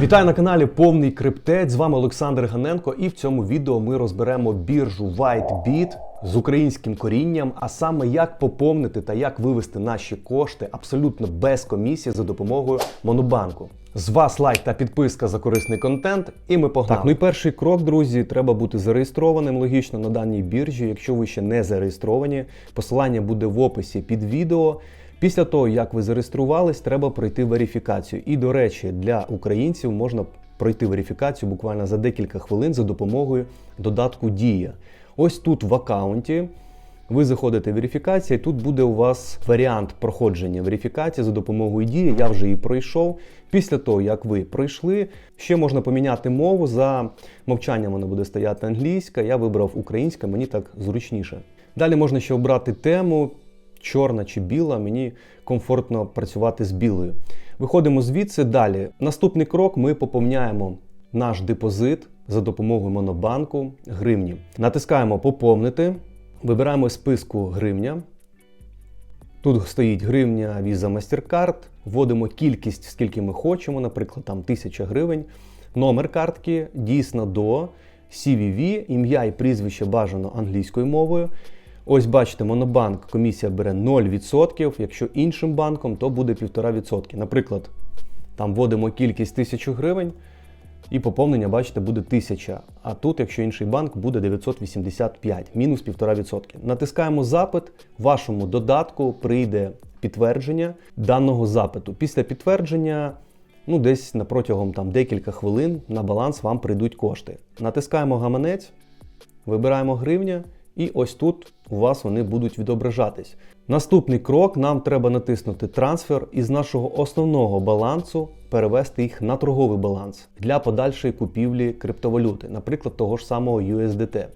Вітаю на каналі Повний Криптець. З вами Олександр Ганенко, і в цьому відео ми розберемо біржу WhiteBit з українським корінням, а саме як поповнити та як вивести наші кошти абсолютно без комісії за допомогою Монобанку. З вас лайк та підписка за корисний контент, і ми погнали. Так, ну і перший крок, друзі, треба бути зареєстрованим логічно на даній біржі. Якщо ви ще не зареєстровані, посилання буде в описі під відео. Після того, як ви зареєструвались, треба пройти верифікацію. І, до речі, для українців можна пройти верифікацію буквально за декілька хвилин за допомогою додатку Дія. Ось тут в аккаунті ви заходите в верифікацію, і тут буде у вас варіант проходження верифікації за допомогою дії. Я вже її пройшов. Після того, як ви пройшли, ще можна поміняти мову. За мовчанням вона буде стояти англійська. Я вибрав українська, мені так зручніше. Далі можна ще обрати тему чорна чи біла, мені комфортно працювати з білою. Виходимо звідси далі. Наступний крок ми поповняємо наш депозит за допомогою монобанку гривні. Натискаємо Поповнити, вибираємо з списку гривня. Тут стоїть гривня Visa MasterCard, вводимо кількість, скільки ми хочемо, наприклад, там 1000 гривень, номер картки дійсно до CVV, ім'я і прізвище бажано англійською мовою. Ось бачите, Монобанк комісія бере 0%, якщо іншим банком, то буде 1,5%. Наприклад, там вводимо кількість 1000 гривень, і поповнення, бачите, буде 1000. А тут, якщо інший банк, буде 985, мінус 1,5%. Натискаємо запит, вашому додатку прийде підтвердження даного запиту. Після підтвердження, ну десь на протягом там, декілька хвилин на баланс вам прийдуть кошти. Натискаємо гаманець, вибираємо гривня. І ось тут у вас вони будуть відображатись. Наступний крок нам треба натиснути трансфер із нашого основного балансу, перевести їх на торговий баланс для подальшої купівлі криптовалюти, наприклад, того ж самого USDT.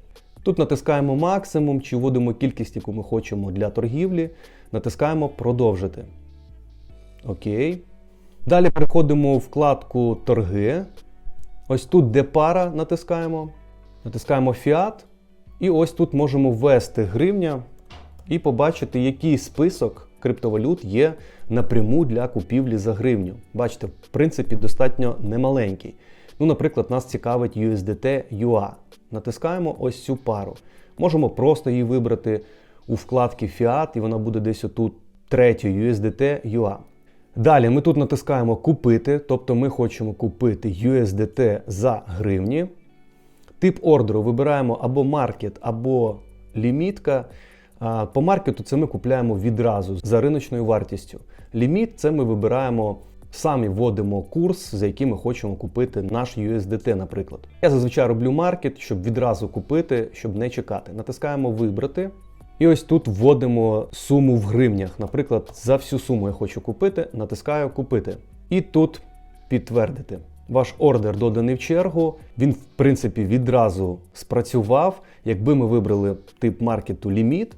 Тут натискаємо максимум чи вводимо кількість, яку ми хочемо для торгівлі, натискаємо продовжити. Окей. Далі переходимо у вкладку торги. Ось тут, де пара, натискаємо. Натискаємо Fiat. І ось тут можемо ввести гривня і побачити, який список криптовалют є напряму для купівлі за гривню. Бачите, в принципі, достатньо немаленький. Ну, Наприклад, нас цікавить USDT UA. Натискаємо ось цю пару. Можемо просто її вибрати у вкладці Fiat, і вона буде десь отут третьою USDT UA. Далі ми тут натискаємо Купити, тобто ми хочемо купити USDT за гривні. Тип ордеру вибираємо або маркет, або лімітка. По маркету це ми купляємо відразу за риночною вартістю. Ліміт це ми вибираємо, самі вводимо курс, за який ми хочемо купити наш USDT, наприклад. Я зазвичай роблю маркет, щоб відразу купити, щоб не чекати. Натискаємо Вибрати. І ось тут вводимо суму в гривнях. Наприклад, за всю суму я хочу купити, натискаю Купити. І тут підтвердити. Ваш ордер доданий в чергу, він, в принципі, відразу спрацював. Якби ми вибрали тип маркету ліміт,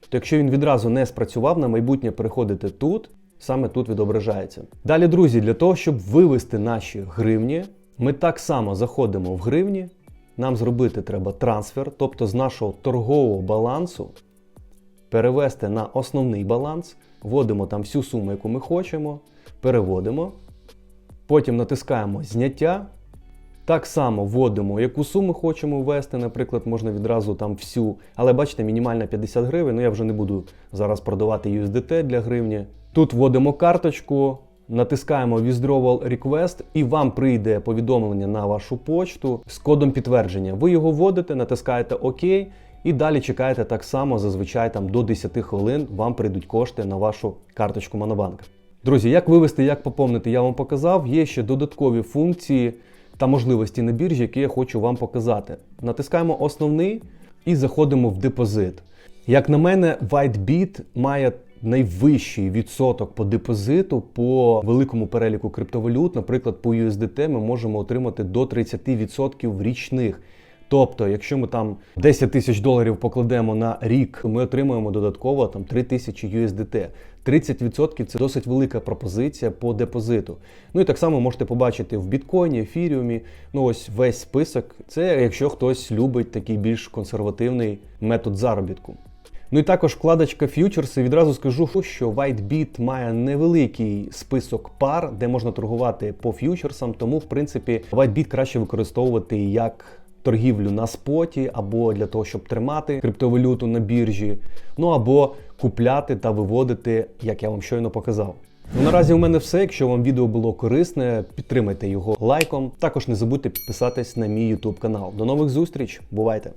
то якщо він відразу не спрацював, на майбутнє переходите тут, саме тут відображається. Далі, друзі, для того, щоб вивести наші гривні, ми так само заходимо в гривні. Нам зробити треба трансфер, тобто з нашого торгового балансу перевести на основний баланс, вводимо там всю суму, яку ми хочемо, переводимо. Потім натискаємо зняття. Так само вводимо, яку суму хочемо ввести, наприклад, можна відразу там всю. Але бачите, мінімальна 50 гривень, ну я вже не буду зараз продавати USDT для гривні. Тут вводимо карточку, натискаємо Withdrawal Request і вам прийде повідомлення на вашу почту з кодом підтвердження. Ви його вводите, натискаєте ОК і далі чекаєте так само, зазвичай там до 10 хвилин вам прийдуть кошти на вашу карточку Монобанк. Друзі, як вивести, як поповнити, я вам показав. Є ще додаткові функції та можливості на біржі, які я хочу вам показати. Натискаємо основний і заходимо в депозит. Як на мене, WhiteBit має найвищий відсоток по депозиту по великому переліку криптовалют. Наприклад, по USDT ми можемо отримати до 30% річних. Тобто, якщо ми там 10 тисяч доларів покладемо на рік, ми отримуємо додатково там 3 тисячі USDT. 30% це досить велика пропозиція по депозиту. Ну і так само можете побачити в біткоїні, ефіріумі. Ну ось весь список. Це якщо хтось любить такий більш консервативний метод заробітку. Ну і також вкладочка ф'ючерси. Відразу скажу, що WhiteBit має невеликий список пар, де можна торгувати по ф'ючерсам. Тому, в принципі, WhiteBit краще використовувати як торгівлю на споті, або для того, щоб тримати криптовалюту на біржі, ну або купляти та виводити, як я вам щойно показав. Ну, наразі у мене все. Якщо вам відео було корисне, підтримайте його лайком. Також не забудьте підписатись на мій YouTube канал. До нових зустріч, бувайте!